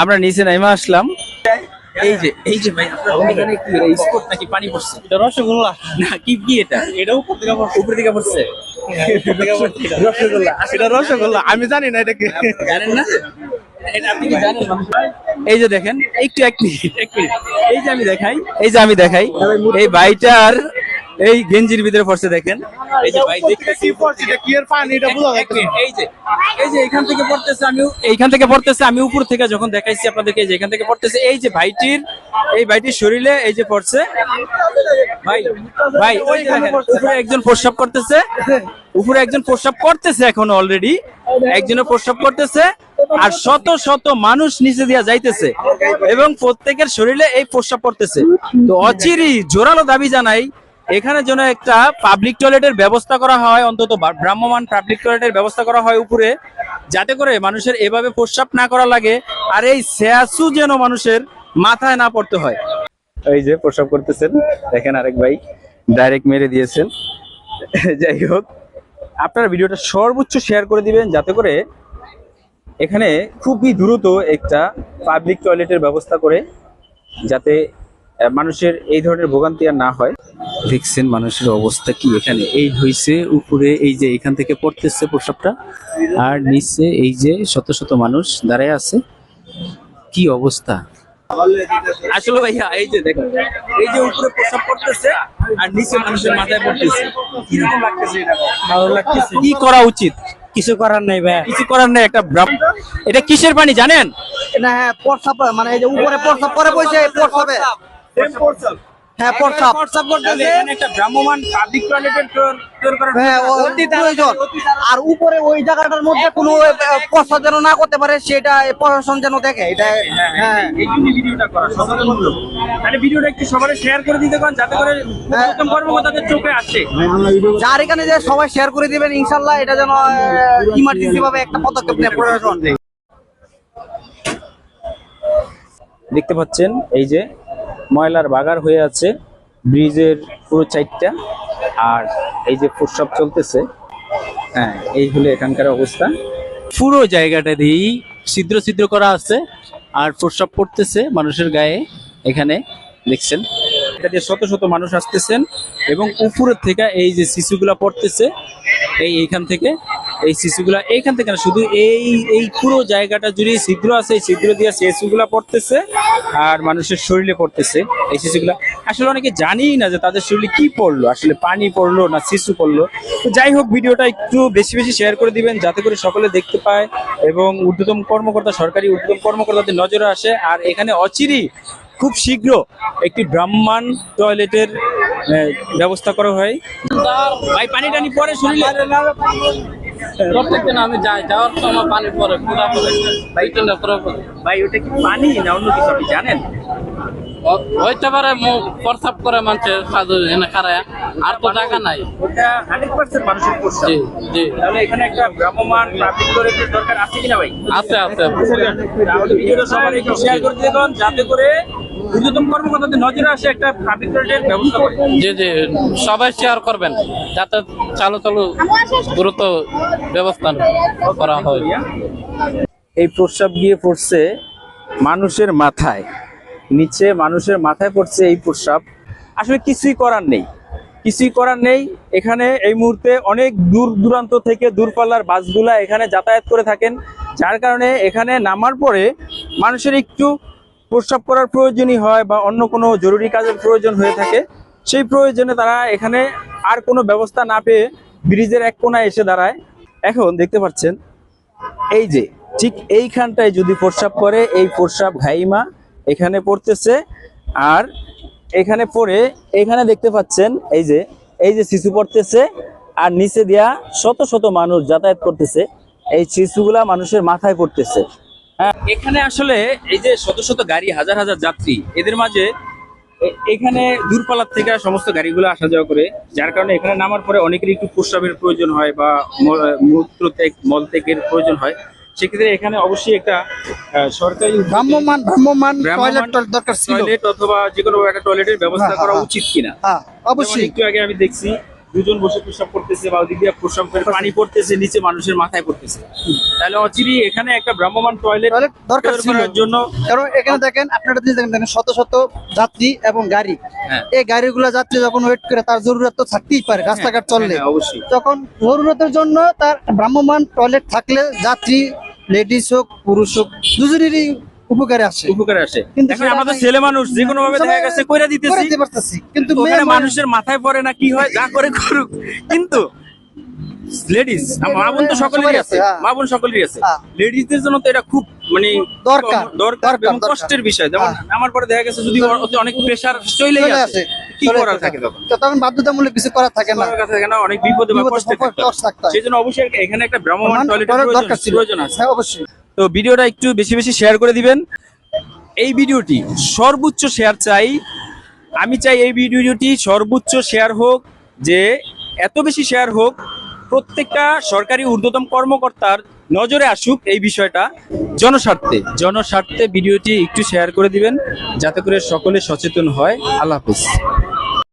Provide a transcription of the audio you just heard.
আমরা নিচে নাইমা আসলাম। এই যে এই যে ভাই এখানে কি এটা নাকি পানি পড়ছে? এটা রসগোল্লা। না কি কি এটা? এটা উপর থেকে পড়ছে। উপরে পড়ছে? রসগোল্লা। এটা রসগোল্লা। আমি জানি না এটা কি জানেন না? এটা আপনি কি জানেন? এই যে দেখেন একটু এক মিনিট। এক মিনিট। এই যে আমি দেখাই এই যে আমি দেখাই এই ভাইটার এই গেঞ্জির ভিতরে পড়ছে দেখেন। এই যে ভাই দেখতেছি এটা কি এর পানি? এটা বোঝা এক এই যে এই যে এখান থেকে পড়তেছে আমি এইখান থেকে পড়তেছে আমি উপর থেকে যখন দেখাইছি আপনাদেরকে এই যে এখান থেকে পড়তেছে। এই যে ভাইটির এই ভাইটির শরীরে এই যে পড়ছে। ভাই ভাই ওই উপরে একজন প্রস্রাব করতেছে। উপরে একজন প্রস্রাব করতেছে এখন অলরেডি একজনে প্রস্রাব করতেছে আর শত শত মানুষ নিচে দিয়া যাইতেছে এবং প্রত্যেকের শরীরে এই প্রস্রাব পড়তেছে। তো অচিরি জোরালো দাবি জানাই এখানে যেন একটা পাবলিক টয়লেটের ব্যবস্থা করা হয়, অন্তত ভ্রাম্যমাণ পাবলিক টয়লেটের ব্যবস্থা করা হয় উপরে, যাতে করে মানুষের এভাবে প্রস্রাব না করা লাগে, আর এই স্যাসু যেন মানুষের মাথায় না পড়তে হয়। এই যে প্রস্রাব করতেছেন, দেখেন আরেক ভাই ডাইরেক্ট মেরে দিয়েছেন। যাই হোক, আপনারা ভিডিওটা সর্বোচ্চ শেয়ার করে দিবেন, যাতে করে এখানে খুবই দ্রুত একটা পাবলিক টয়লেটের ব্যবস্থা করে, যাতে মানুষের এই ধরনের ভোগান্তি আর না হয়। দেখছেন মানুষের অবস্থা কি এখানে? এই হইছে উপরে এই যে এখান থেকে পড়তেছে প্রসাবটা আর নিচে এই যে শত শত মানুষ দাঁড়ায় আছে। কি অবস্থা? আসলে ভাইয়া এই যে দেখো এই যে উপরে প্রসাব করতেছে আর নিচে মানুষের মাথায় পড়তেছে। কীরকম লাগতেছে এটা? ভালো লাগতেছে। কি করা উচিত? কিছু করার নাই ভাই কিছু করার নেই একটা এটা কিসের পানি জানেন? না হ্যাঁ মানে এই যে উপরে প্রস্রাব করে বসে প্রস্রাবে হ্যাঁ প্রস্রাব তাহলে এখানে একটা ভ্রাম্যমাণ পাবলিক টয়লেটের তৈরি করার হ্যাঁ অতি প্রয়োজন। আর উপরে ওই জায়গাটার মধ্যে কোনো আহ, যেন না করতে পারে সেটা প্রশাসন যেন দেখে। এটা হ্যাঁ এই জন্য ভিডিওটা করা। সচেতনমূলক তাহলে ভিডিওটা একটু সবার শেয়ার করে দিতে পারেন যাতে করে উচ্চতম কর্মকর্তাদের চোখে আসে। যার এখানে যে সবাই শেয়ার করে দিবেন ইনশাল্লাহ এটা যেন ইমার্জেন্সি ভাবে একটা পদক্ষেপ নেয় প্রশাসন। দেখতে পাচ্ছেন এই যে ময়লার বাগার হয়ে আছে, ব্রিজের পুরো চাইটটা আর এই যে প্রস্রাব চলতেছে হ্যাঁ এই হলো এখানকার অবস্থা। পুরো জায়গাটা দিয়েই ছিদ্র ছিদ্র করা আছে, আর প্রস্রাব পড়তেছে মানুষের গায়ে, এখানে, দেখছেন? এটা দিয়ে শত শত মানুষ আসতেছেন, এবং উপরের থেকে এই যে শিশুগুলা পড়তেছে, এই এইখান থেকে এই শিশুগুলা এইখান থেকে শুধু এই এই পুরো জায়গাটা জুড়ে ছিদ্র আছে, এই ছিদ্র দিয়ে শিশুগুলা পড়তেছে আর মানুষের শরীরে পড়তেছে এই শিশুগুলা। আসলে অনেকে জানিই না যে তাদের শরীরে কি পড়ল, আসলে পানি পড়ল না শিশু পড়ল। তো যাই হোক, ভিডিওটা একটু বেশি বেশি শেয়ার করে দিবেন যাতে করে সকলে দেখতে পায় এবং ঊর্ধ্বতম কর্মকর্তা, সরকারি ঊর্ধ্বতম কর্মকর্তাদের নজরে আসে। আর এখানে অচিরি খুব শীঘ্র একটি ব্রাহ্মণ টয়লেটের ব্যবস্থা করা হয়। ভাই, পানি টানি পরে শরীরে। প্রত্যেকদিন আমি যাই যাওয়ার সময় পানি পরে পুরা পরে বাইটন পরে পরে ভাই ওটা কি পানি না অন্য কিছু আপনি জানেন? হইতে পারে মুখ প্রস্রাব করে মানুষের সাধু এনে খারায়। আর তো টাকা নাই। ওটা হান্ড্রেড পার্সেন্ট মানুষের প্রস্তাব জি জি। তাহলে এখানে একটা ভ্রাম্যমান পাবলিক টয়লেটের দরকার আছে কিনা ভাই? আছে আছে। ভিডিওটা সবার একটু শেয়ার করে দিয়ে যাতে করে ঊর্ধ্বতম কর্মকর্তাদের নজরে আসে একটা টয়লেটের ব্যবস্থা করে। জি জি সবাই শেয়ার করবেন যাতে চালু চালু দ্রুত ব্যবস্থা করা হয়। এই প্রস্রাব গিয়ে পড়ছে মানুষের মাথায়। নিচে মানুষের মাথায় পড়ছে এই প্রস্রাব। আসলে কিছুই করার নেই। কিছুই করার নেই। এখানে এই মুহূর্তে অনেক দূর দূরান্ত থেকে দূরপাল্লার বাসগুলা এখানে যাতায়াত করে থাকেন। যার কারণে এখানে নামার পরে মানুষের একটু প্রস্রাব করার প্রয়োজনই হয় বা অন্য কোনো জরুরি কাজের প্রয়োজন হয়ে থাকে, সেই প্রয়োজনে তারা এখানে আর কোনো ব্যবস্থা না পেয়ে ব্রিজের এক কোনায় এসে দাঁড়ায়। এখন দেখতে পাচ্ছেন, এই যে ঠিক এইখানটায় যদি প্রস্রাব করে, এই প্রস্রাব ঘাইমা এখানে পড়তেছে আর এখানে পড়ে এখানে দেখতে পাচ্ছেন এই যে এই যে শিশু পড়তেছে আর নিচে দিয়া শত শত মানুষ যাতায়াত করতেছে। এই শিশুগুলা মানুষের মাথায় পড়তেছে। এখানে আসলে এই যে শত শত গাড়ি হাজার হাজার যাত্রী এদের মাঝে এখানে দূরপাল্লার থেকে সমস্ত গাড়িগুলো আসা যাওয়া করে যার কারণে এখানে নামার পরে অনেকেরই একটু প্রস্রাবের প্রয়োজন হয় বা মূত্র ত্যাগ মল ত্যাগের প্রয়োজন হয়। সেক্ষেত্রে এখানে অবশ্যই একটা সরকারি ভ্রাম্যমান ভ্রাম্যমান টয়লেট দরকার ছিল। টয়লেট অথবা যে কোনো একটা টয়লেটের ব্যবস্থা হ্যাঁ, করা হ্যাঁ। উচিত কিনা। হ্যাঁ অবশ্যই। একটু আগে আমি দেখছি দুজন বসে প্রস্রাব করতেছে বা ওদিক দিয়ে প্রস্রাব করে পানি পড়তেছে নিচে মানুষের মাথায় পড়তেছে তাহলে অচিরি এখানে একটা ভ্রাম্যমান টয়লেট দরকার। করার জন্য কারণ এখানে দেখেন আপনারা যদি দেখেন দেখেন শত শত যাত্রী এবং গাড়ি হ্যাঁ। এই গাড়িগুলো যাত্রী যখন ওয়েট করে তার জরুরত তো থাকতেই পারে রাস্তাঘাট চললে হ্যাঁ, অবশ্যই তখন জরুরতের জন্য তার ভ্রাম্যমান টয়লেট থাকলে যাত্রী লেডিস হোক পুরুষ হোক দুজনেরই উপকারে আসে। উপকারে আসে। কিন্তু এখন সেটা আমাদের ছেলে মানুষ যে কোনো ভাবে দেখা গেছে কইরা দিতেছি। দিতে পারতেছি। কিন্তু মেয়ে মানুষের মাথায় পড়ে না কি হয় যা করে করুক। কিন্তু লেডিস মা বোন তো সকলেরই আছে আছে। মা বোন সকলেরই আছে। লেডিসদের জন্য তো এটা খুব মানে দরকার, দরকার দরকার, এবং কষ্টের বিষয়। যেমন হ্যাঁ। আমার পরে দেখা গেছে যদি অনেক প্রেসার চলে আসে কি করার থাকে তখন? তখন বাধ্যতামূলক কিছু করার থাকে না। কাছে না অনেক বিপদে বা কষ্টে। সেই জন্য অবশ্যই এখানে একটা টয়লেট প্রয়োজন প্রয়োজন আছে। হ্যাঁ অবশ্যই। তো ভিডিওটা একটু বেশি বেশি শেয়ার করে দিবেন। এই ভিডিওটি সর্বোচ্চ শেয়ার চাই। আমি চাই এই ভিডিওটি সর্বোচ্চ শেয়ার হোক, যে এত বেশি শেয়ার হোক, প্রত্যেকটা সরকারি ঊর্ধ্বতম কর্মকর্তার নজরে আসুক এই বিষয়টা জনস্বার্থে। জনস্বার্থে ভিডিওটি একটু শেয়ার করে দিবেন, যাতে করে সকলে সচেতন হয়। আল্লাহ হাফিজ।